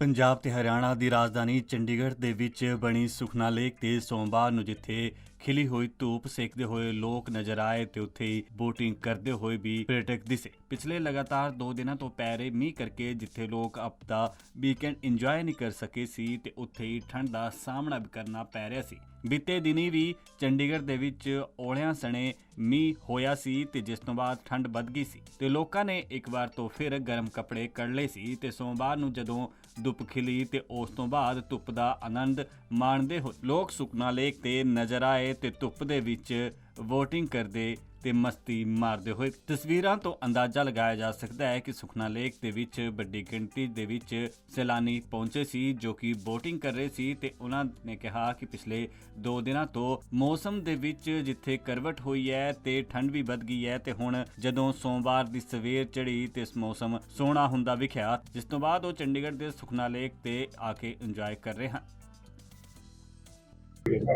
ਪੰਜਾਬ ਤੇ ਹਰਿਆਣਾ ਦੀ ਰਾਜਧਾਨੀ ਚੰਡੀਗੜ੍ਹ ਦੇ ਵਿੱਚ ਬਣੀ ਸੁਖਨਾ ਲੇਕ ਤੇ ਸੋਮਵਾਰ ਨੂੰ ਜਿੱਥੇ ਖਿਲੀ ਹੋਈ ਧੂਪ ਸੇਕਦੇ ਹੋਏ ਲੋਕ ਨਜ਼ਰ ਆਏ ਤੇ ਉੱਥੇ ਹੀ ਬੋਟਿੰਗ ਕਰਦੇ ਹੋਏ ਵੀ ਪਰਯਟਕ ਦਿਸੇ। ਪਿਛਲੇ ਲਗਾਤਾਰ 2 ਦਿਨਾਂ ਤੋਂ ਪੈ ਰਹੇ ਮੀਂਹ ਕਰਕੇ ਜਿੱਥੇ ਲੋਕ ਆਪਦਾ ਵੀਕਐਂਡ ਇੰਜੋਏ ਨਹੀਂ ਕਰ ਸਕੇ ਸੀ ਤੇ ਉੱਥੇ ਹੀ ਠੰਡ ਦਾ ਸਾਹਮਣਾ ਵੀ ਕਰਨਾ ਪੈ ਰਿਹਾ ਸੀ। ਬੀਤੇ ਦਿਨੀ ਵੀ ਚੰਡੀਗੜ੍ਹ ਦੇ ਵਿੱਚ ਔਲਿਆਂ ਸਣੇ ਮੀਂਹ ਹੋਇਆ ਸੀ ਤੇ ਜਿਸ ਤੋਂ ਬਾਅਦ ਠੰਡ ਵੱਧ ਗਈ ਸੀ ਤੇ ਲੋਕਾਂ ਨੇ ਇੱਕ ਵਾਰ ਤੋਂ ਫਿਰ ਗਰਮ ਕੱਪੜੇ ਕੱਢ ਲਏ ਸੀ ਤੇ ਸੋਮਵਾਰ ਨੂੰ ਜਦੋਂ ਧੁੱਪ ਖਿਲੀ ਤੇ ਉਸ ਤੋਂ ਬਾਅਦ ਧੁੱਪ ਦਾ ਆਨੰਦ ਮਾਣਦੇ ਹੋਏ ਲੋਕ ਸੁਖਨਾ ਲੇਕ ਤੇ ਨਜ਼ਰ ਆਏ ਤੇ ਧੁੱਪ ਦੇ ਵਿੱਚ VOTING ਕਰਦੇ ਤੇ ਮਸਤੀ ਮਾਰਦੇ ਹੋਏ ਤਸਵੀਰਾਂ ਤੋਂ ਅੰਦਾਜ਼ਾ ਲਗਾਇਆ ਜਾ ਸਕਦਾ ਹੈ ਕਿ ਸੁਖਨਾ ਲੇਕ ਦੇ ਵਿੱਚ ਵੱਡੀ ਗਿਣਤੀ ਦੇ ਵਿੱਚ ਸੈਲਾਨੀ ਪਹੁੰਚੇ ਸੀ, ਜੋ ਕਿ VOTING ਕਰ ਰਹੇ ਸੀ ਤੇ ਉਹਨਾਂ ਨੇ ਕਿਹਾ ਕਿ ਪਿਛਲੇ 2 ਦਿਨਾਂ ਤੋਂ ਮੌਸਮ ਦੇ ਵਿੱਚ ਜਿੱਥੇ ਕਰਵਟ ਹੋਈ ਹੈ ਤੇ ਠੰਡ ਵੀ ਵੱਧ ਗਈ ਹੈ ਤੇ ਹੁਣ ਜਦੋਂ ਸੋਮਵਾਰ ਦੀ ਸਵੇਰ ਚੜੀ ਤੇ ਇਸ ਮੌਸਮ ਸੋਹਣਾ ਹੁੰਦਾ ਵਿਖਿਆ, ਜਿਸ ਤੋਂ ਬਾਅਦ ਉਹ ਚੰਡੀਗੜ੍ਹ ਦੇ ਸੁਖਨਾ ਲੇਕ ਤੇ ਆ ਕੇ ਇੰਜੋਏ ਕਰ ਰਹੇ ਹਨ।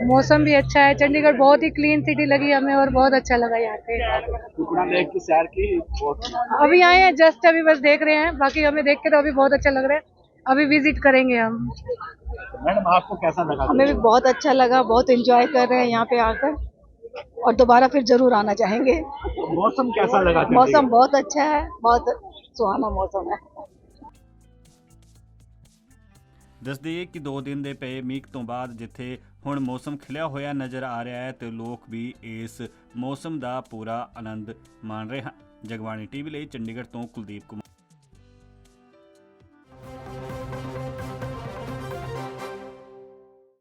मौसम भी अच्छा है। चंडीगढ़ बहुत ही क्लीन सिटी लगी हमें और बहुत अच्छा लगा यहाँ पे। टुकड़ा की सैर की बहुत अभी आए हैं जस्ट अभी बस देख रहे हैं। बाकी हमें देख के तो अभी बहुत अच्छा लग रहा है। अभी विज़िट करेंगे हम। मैडम आपको कैसा लगा? हमें भी बहुत अच्छा लगा बहुत इंजॉय कर रहे हैं यहाँ पे आकर। और दोबारा फिर ज़रूर आना चाहेंगे। मौसम कैसा लगा मौसम बहुत अच्छा है बहुत सुहाना मौसम है। ਦੱਸ ਕਿ 2 ਦਿਨ ਦੇ ਪਏ ਮੀਂਹ ਤੋਂ ਬਾਅਦ ਜਿੱਥੇ ਹੁਣ ਮੌਸਮ ਖਿਲਿਆ ਹੋਇਆ ਨਜ਼ਰ ਆ ਰਿਹਾ ਹੈ, ਤੇ ਲੋਕ ਵੀ ਇਸ ਮੌਸਮ ਦਾ ਪੂਰਾ ਆਨੰਦ ਮਾਣ ਰਹੇ ਹਨ। ਜਗਬਾਣੀ ਟੀਵੀ ਲਈ ਚੰਡੀਗੜ੍ਹ ਤੋਂ ਕੁਲਦੀਪ ਕੁਮਾਰ।